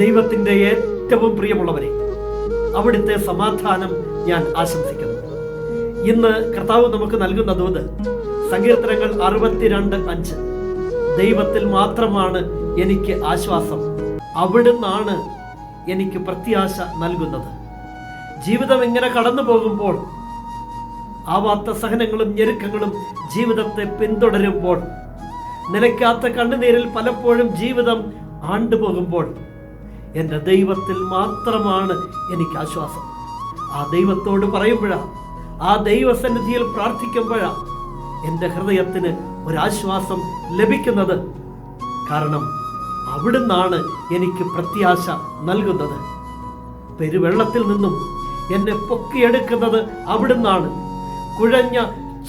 ദൈവത്തിന്റെ ഏറ്റവും പ്രിയമുള്ളവരെ അവിടുത്തെ സമാധാനം ഞാൻ ആശംസിക്കുന്നു. ഇന്ന് കർത്താവ് നമുക്ക് നൽകുന്ന സങ്കീർത്തനങ്ങൾ അറുപത്തിരണ്ട് അഞ്ച്. ദൈവത്തിൽ മാത്രമാണ് എനിക്ക് ആശ്വാസം. അവിടുന്നാണ് എനിക്ക് പ്രത്യാശ നൽകുന്നത്. ജീവിതം ഇങ്ങനെ കടന്നു പോകുമ്പോൾ ആവാത്ത സഹനങ്ങളും ഞെരുക്കങ്ങളും ജീവിതത്തെ പിന്തുടരുമ്പോൾ നിലയ്ക്കാത്ത കണ്ണുനീരിൽ പലപ്പോഴും ജീവിതം ആണ്ടുപോകുമ്പോൾ എന്റെ ദൈവത്തിൽ മാത്രമാണ് എനിക്ക് ആശ്വാസം. ആ ദൈവത്തോട് പറയുമ്പോഴാ ആ ദൈവസന്നിധിയിൽ പ്രാർത്ഥിക്കുമ്പോഴാ എന്റെ ഹൃദയത്തിന് ഒരാശ്വാസം ലഭിക്കുന്നത്. കാരണം അവിടുന്നാണ് എനിക്ക് പ്രത്യാശ നൽകുന്നത്. പെരുവെള്ളത്തിൽ നിന്നും എന്നെ പൊക്കിയെടുക്കുന്നത് അവിടുന്നാണ്. കുഴഞ്ഞ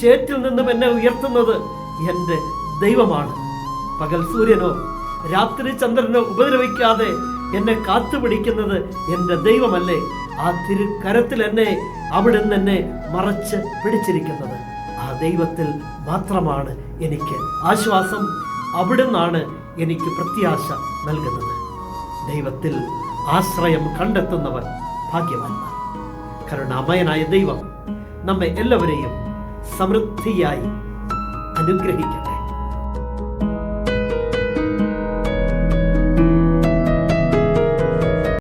ചേറ്റിൽ നിന്നും എന്നെ ഉയർത്തുന്നത് എന്റെ ദൈവമാണ്. പകൽ സൂര്യനോ രാത്രി ചന്ദ്രനോ ഉപദ്രവിക്കാതെ എന്നെ കാത്തുപിടിക്കുന്നത് എന്റെ ദൈവമല്ലേ? ആ തിരുക്കരത്തിൽ എന്നെ അവിടുന്ന് എന്നെ മറച്ച് പിടിച്ചിരിക്കുന്നത്. ആ ദൈവത്തിൽ മാത്രമാണ് എനിക്ക് ആശ്വാസം. അവിടുന്നാണ് എനിക്ക് പ്രത്യാശ നൽകുന്നത്. ദൈവത്തിൽ ആശ്രയം കണ്ടെത്തുന്നവർ ഭാഗ്യവാന്മാർ. കരുണാമയനായ ദൈവം നമ്മെ എല്ലാവരെയും സമൃദ്ധിയായി അനുഗ്രഹിക്കട്ടെ.